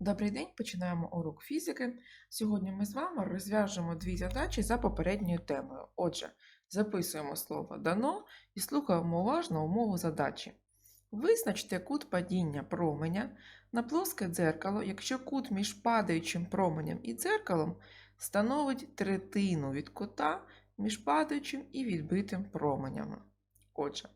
Добрий день, починаємо урок фізики. Сьогодні ми з вами розв'яжемо дві задачі за попередньою темою. Отже, записуємо слово дано і слухаємо уважно умову задачі. Визначте кут падіння променя на плоске дзеркало, якщо кут між падаючим променем і дзеркалом становить третину від кута між падаючим і відбитим променями. Отже,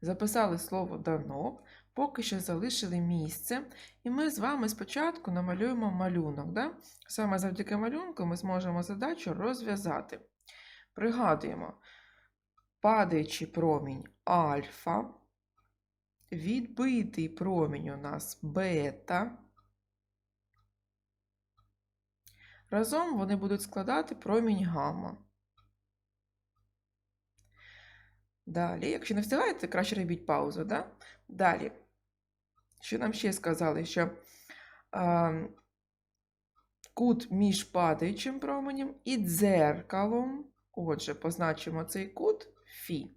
записали слово дано, поки що залишили місце. І ми з вами спочатку намалюємо малюнок. Да? Саме завдяки малюнку ми зможемо задачу розв'язати. Пригадуємо, падаючий промінь альфа, відбитий промінь у нас бета. Разом вони будуть складати промінь гамма. Далі, якщо не встигаєте, краще робіть паузу. Да? Далі. Що нам ще сказали? Що е, кут між падаючим променем і дзеркалом. Отже, позначимо цей кут Фі.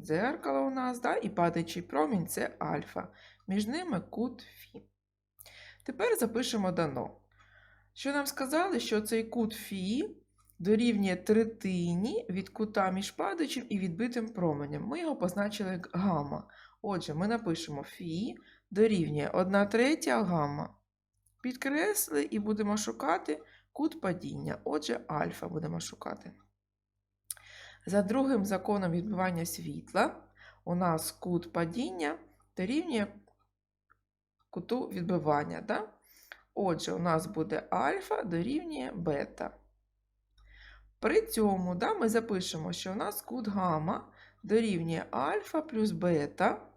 Дзеркало у нас, да, і падаючий промінь це альфа. Між ними кут Фі. Тепер запишемо дано. Що нам сказали, що цей кут Фі дорівнює третині від кута між падаючим і відбитим променем. Ми його позначили як гамма. Отже, ми напишемо Фі дорівнює 1 третя гамма. Підкресли і будемо шукати кут падіння. Отже, альфа будемо шукати. За другим законом відбивання світла у нас кут падіння дорівнює куту відбивання. Да? Отже, у нас буде альфа дорівнює бета. При цьому да, ми запишемо, що у нас кут гамма дорівнює альфа плюс бета.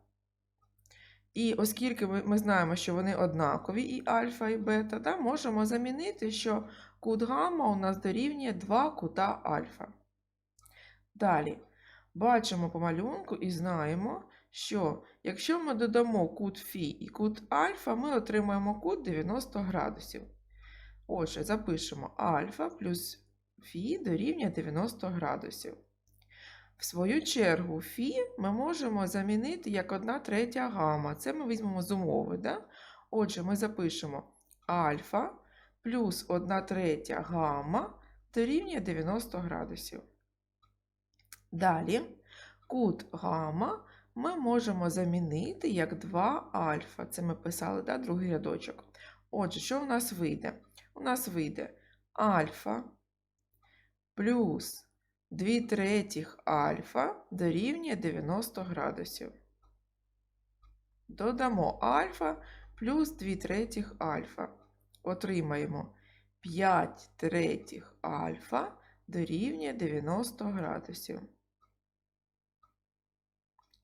І оскільки ми, ми знаємо, що вони однакові, і альфа, і бета, да, можемо замінити, що кут гамма у нас дорівнює 2 кута альфа. Далі, бачимо по малюнку і знаємо, що якщо ми додамо кут Фі і кут альфа, ми отримаємо кут 90 градусів. Отже, запишемо альфа плюс Фі дорівнює 90 градусів. В свою чергу, Фі ми можемо замінити як 1 третя гамма. Це ми візьмемо з умови. Да? Отже, ми запишемо альфа плюс 1 третя гамма дорівнює 90 градусів. Далі, кут гамма ми можемо замінити як 2 альфа. Це ми писали, да, другий рядочок. Отже, що у нас вийде? У нас вийде альфа плюс 2 третіх альфа дорівнює 90 градусів. Додамо альфа плюс 2 третіх альфа. Отримаємо 5 третіх альфа дорівнює 90 градусів.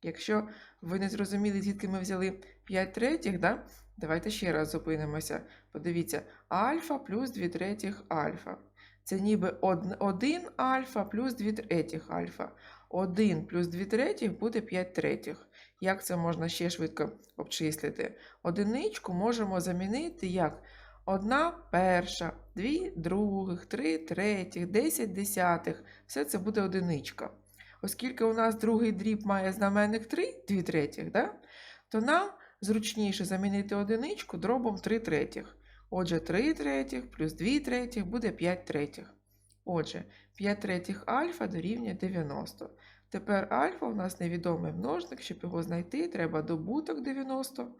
Якщо ви не зрозуміли, звідки ми взяли 5 третіх, да? давайте ще раз зупинимося. Подивіться, альфа плюс 2 третіх альфа. Це ніби 1 альфа плюс 2 третіх альфа. 1 плюс 2 третіх буде 5 третіх. Як це можна ще швидко обчислити? Одиничку можемо замінити як 1 перша, 2 других, 3 третіх, 10 десятих. Все це буде одиничка. Оскільки у нас другий дріб має знаменник 3, 2 третіх, да? то нам зручніше замінити одиничку дробом 3 третіх. Отже, 3 третіх плюс 2 третіх буде 5 третіх. Отже, 5 третіх альфа дорівнює 90. Тепер альфа у нас невідомий множник, щоб його знайти, треба добуток 90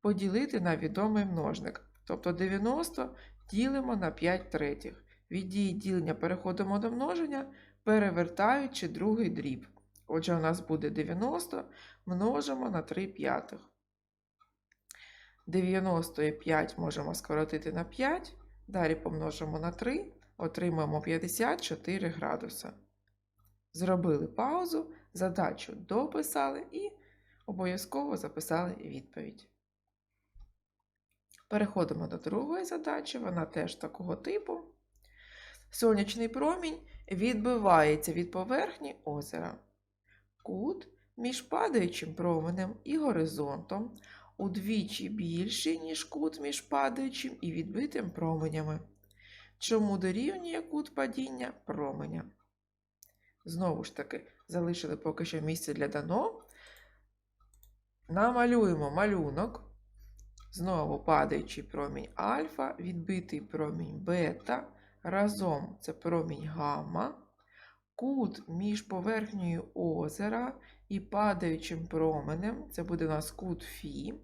поділити на відомий множник. Тобто 90 ділимо на 5 третіх. Від дії ділення переходимо до множення, перевертаючи другий дріб. Отже, у нас буде 90 множимо на 3 п'ятих. 95 можемо скоротити на 5, далі помножимо на 3, отримаємо 54 градуса. Зробили паузу, задачу дописали і обов'язково записали відповідь. Переходимо до другої задачі, вона теж такого типу. Сонячний промінь відбивається від поверхні озера. Кут між падаючим променем і горизонтом удвічі більший, ніж кут між падаючим і відбитим променями. Чому дорівнює кут падіння променя? Знову ж таки, залишили поки що місце для дано. Намалюємо малюнок. Знову падаючий промінь альфа, відбитий промінь бета. Разом це промінь гамма. Кут між поверхнею озера і падаючим променем. Це буде у нас кут Фі.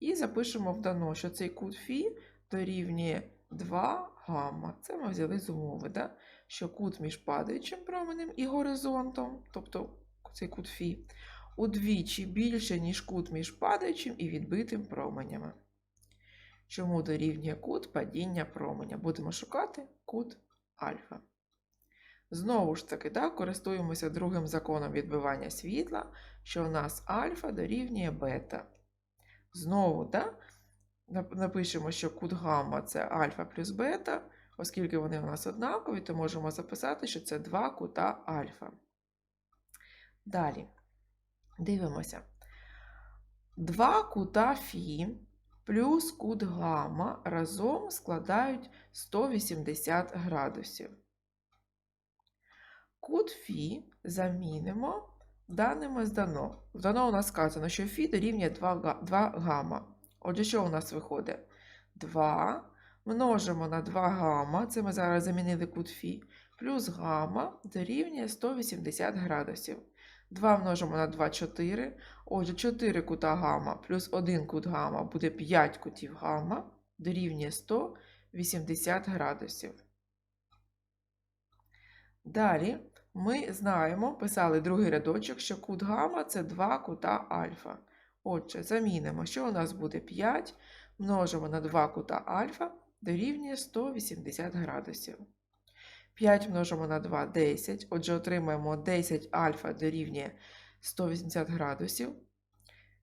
І запишемо в дано, що цей кут Фі дорівнює 2 гамма. Це ми взяли з умови, да? що кут між падаючим променем і горизонтом, тобто цей кут Фі, удвічі більше, ніж кут між падаючим і відбитим променями. Чому дорівнює кут падіння променя? Будемо шукати кут альфа. Знову ж таки, да, користуємося другим законом відбивання світла, що у нас альфа дорівнює бета. Знову, да, напишемо, що кут гамма це альфа плюс бета. Оскільки вони у нас однакові, то можемо записати, що це два кута альфа. Далі. Дивимося. Два кута Фі плюс кут гамма разом складають 180 градусів. Кут Фі замінимо даними з дано. В дано у нас сказано, що Фі дорівнює 2, га- 2 гамма. Отже, що у нас виходить? 2 множимо на 2 гамма, це ми зараз замінили кут Фі, плюс гамма дорівнює 180 градусів. 2 множимо на 2 – 4. Отже, 4 кута гамма плюс 1 кут гамма буде 5 кутів гамма дорівнює 180 градусів. Далі ми знаємо, писали другий рядочок, що кут гамма це 2 кута альфа. Отже, замінимо, що у нас буде 5, множимо на 2 кута альфа дорівнює 180 градусів. 5 множимо на 2 – 10. Отже, отримаємо 10 альфа дорівнює 180 градусів.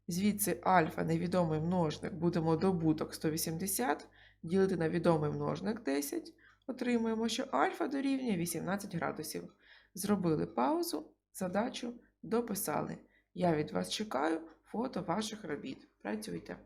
Звідси альфа невідомий множник будемо добуток 180 ділити на відомий множник 10. Отримуємо, що альфа дорівнює 18 градусів. Зробили паузу, задачу дописали. Я від вас чекаю фото ваших робіт. Працюйте.